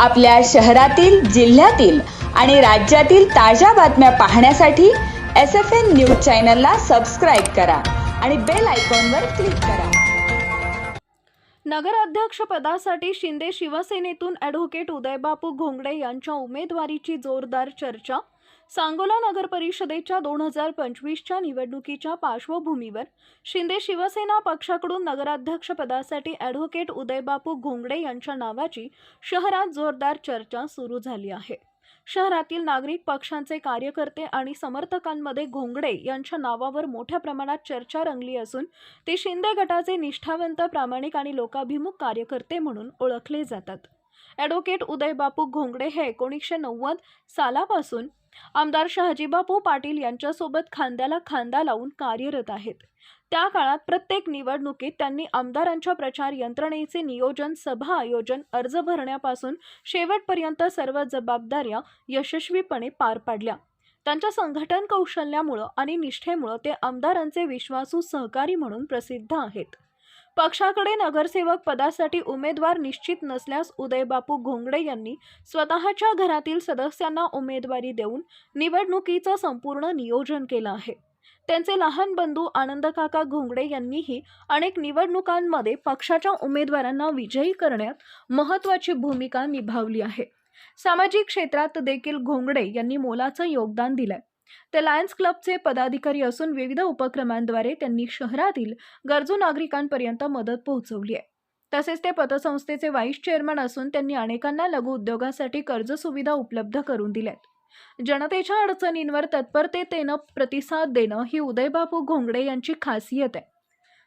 आपल्या शहरातील जिल्ह्यातील आणि राज्यातील ताज्या बातम्या पाहण्यासाठी एस एफ एन न्यूज चॅनलला सबस्क्राईब करा आणि बेल आयकॉनवर क्लिक करा. नगराध्यक्षपदासाठी शिंदे शिवसेनेतून ॲडव्होकेट उदयबापू घोंगडे यांच्या उमेदवारीची जोरदार चर्चा सांगोला नगर परिषदेच्या दोन हजार पंचवीसच्या निवडणुकीच्या पार्श्वभूमीवर शिंदे शिवसेना पक्षाकडून नगराध्यक्षपदासाठी ॲडव्होकेट उदयबापू घोंगडे यांच्या नावाची शहरात जोरदार चर्चा सुरू झाली आहे. शहरातील नागरिक पक्षांचे कार्यकर्ते आणि समर्थकांमध्ये घोंगडे यांच्या नावावर मोठ्या प्रमाणात चर्चा रंगली असून ते शिंदे गटाचे निष्ठावंत प्रामाणिक आणि लोकाभिमुख कार्यकर्ते म्हणून ओळखले जातात. ॲडव्होकेट उदयबापू घोंगडे हे एकोणीसशे नव्वद सालापासून आमदार शहाजीबापू पाटील यांच्यासोबत खांद्याला खांदा लावून कार्यरत आहेत. त्या काळात प्रत्येक निवडणुकीत त्यांनी आमदारांच्या प्रचार यंत्रणेचे नियोजन सभा आयोजन अर्ज भरण्यापासून शेवटपर्यंत सर्व जबाबदाऱ्या यशस्वीपणे पार पाडल्या. त्यांच्या संघटन कौशल्यामुळं आणि निष्ठेमुळं ते आमदारांचे विश्वासू सहकारी म्हणून प्रसिद्ध आहेत. पक्षाकडे नगरसेवक पदासाठी उमेदवार निश्चित नसल्यास उदयबापू घोंगडे यांनी स्वतःच्या घरातील सदस्यांना उमेदवारी देऊन निवडणुकीचं संपूर्ण नियोजन केलं आहे. त्यांचे लहान बंधू आनंदकाका घोंगडे यांनीही अनेक निवडणुकांमध्ये पक्षाच्या उमेदवारांना विजयी करण्यात महत्त्वाची भूमिका निभावली आहे. सामाजिक क्षेत्रात देखील घोंगडे यांनी मोलाचं योगदान दिलंय. ते लायन्स क्लबचे पदाधिकारी असून विविध उपक्रमांद्वारे त्यांनी शहरातील गरजू नागरिकांपर्यंत मदत पोहोचवली आहे. तसेच ते पतसंस्थेचे व्हाईस चेअरमन असून त्यांनी अनेकांना लघु उद्योगासाठी कर्ज सुविधा उपलब्ध करून दिल्यात. जनतेच्या अडचणींवर तत्परतेनं प्रतिसाद देणं ही उदयबापू घोंगडे यांची खासियत आहे.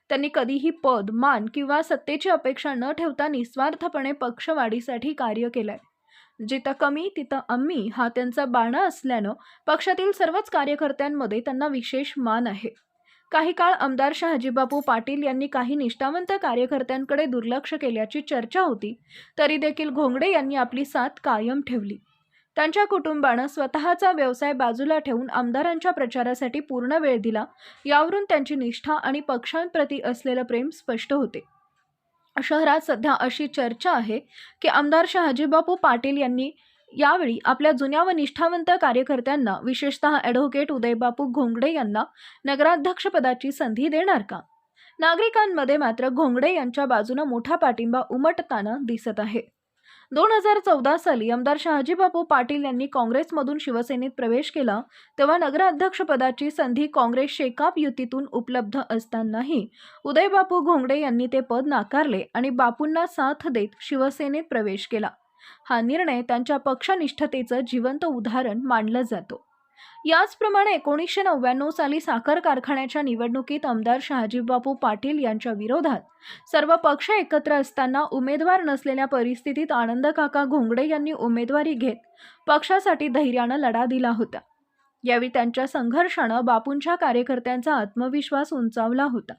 त्यांनी कधीही पद मान किंवा सत्तेची अपेक्षा न ठेवता निस्वार्थपणे पक्षवाढीसाठी कार्य केलंय. जिथं कमी तिथं आम्ही हा त्यांचा बाणा असल्यानं पक्षातील सर्वच कार्यकर्त्यांमध्ये त्यांना विशेष मान आहे. काही काळ आमदार शहाजीबापू पाटील यांनी काही निष्ठावंत कार्यकर्त्यांकडे दुर्लक्ष केल्याची चर्चा होती तरी देखील घोंगडे यांनी आपली साथ कायम ठेवली. त्यांच्या कुटुंबानं स्वतःचा व्यवसाय बाजूला ठेवून आमदारांच्या प्रचारासाठी पूर्ण वेळ दिला यावरून त्यांची निष्ठा आणि पक्षांप्रती असलेलं प्रेम स्पष्ट होते. शहरात सध्या अशी चर्चा आहे की आमदार शहाजीबापू पाटील यांनी यावेळी आपल्या जुन्या व निष्ठावंत कार्यकर्त्यांना विशेषतः ॲडव्होकेट उदयबापू घोंगडे यांना नगराध्यक्षपदाची संधी देणार का? नागरिकांमध्ये मात्र घोंगडे यांच्या बाजूनं मोठा पाठिंबा उमटताना दिसत आहे. दोन हजार चौदा साली आमदार शहाजीबापू पाटील यांनी काँग्रेसमधून शिवसेनेत प्रवेश केला तेव्हा नगराध्यक्षपदाची संधी काँग्रेस शेकाप युतीतून उपलब्ध असतानाही उदयबापू घोंगडे यांनी ते पद नाकारले आणि बापूंना साथ देत शिवसेनेत प्रवेश केला. हा निर्णय त्यांच्या पक्षनिष्ठतेचं जिवंत उदाहरण मानलं जातो. याचप्रमाणे एकोणीसशे नव्याण्णव साली साखर कारखान्याच्या निवडणुकीत आमदार शहाजीबापू पाटील यांच्या विरोधात सर्व पक्ष एकत्र असताना उमेदवार नसलेल्या परिस्थितीत आनंद काका घोंगडे यांनी उमेदवारी घेत पक्षासाठी धैर्यानं लढा दिला होता. यावेळी त्यांच्या संघर्षानं बापूंच्या कार्यकर्त्यांचा आत्मविश्वास उंचावला होता.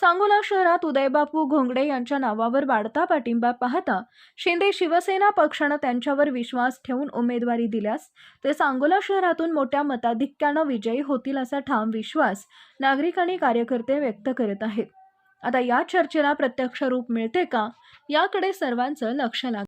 सांगोला शहरात उदयबापू घोंगडे यांच्या नावावर वाढता पाठिंबा पाहता शिंदे शिवसेना पक्षानं त्यांच्यावर विश्वास ठेवून उमेदवारी दिल्यास ते सांगोला शहरातून मोठ्या मताधिक्यानं विजयी होतील असा ठाम विश्वास नागरिक आणि कार्यकर्ते व्यक्त करत आहेत. आता या चर्चेला प्रत्यक्ष रूप मिळते का? याकडे सर्वांचं लक्ष लागलं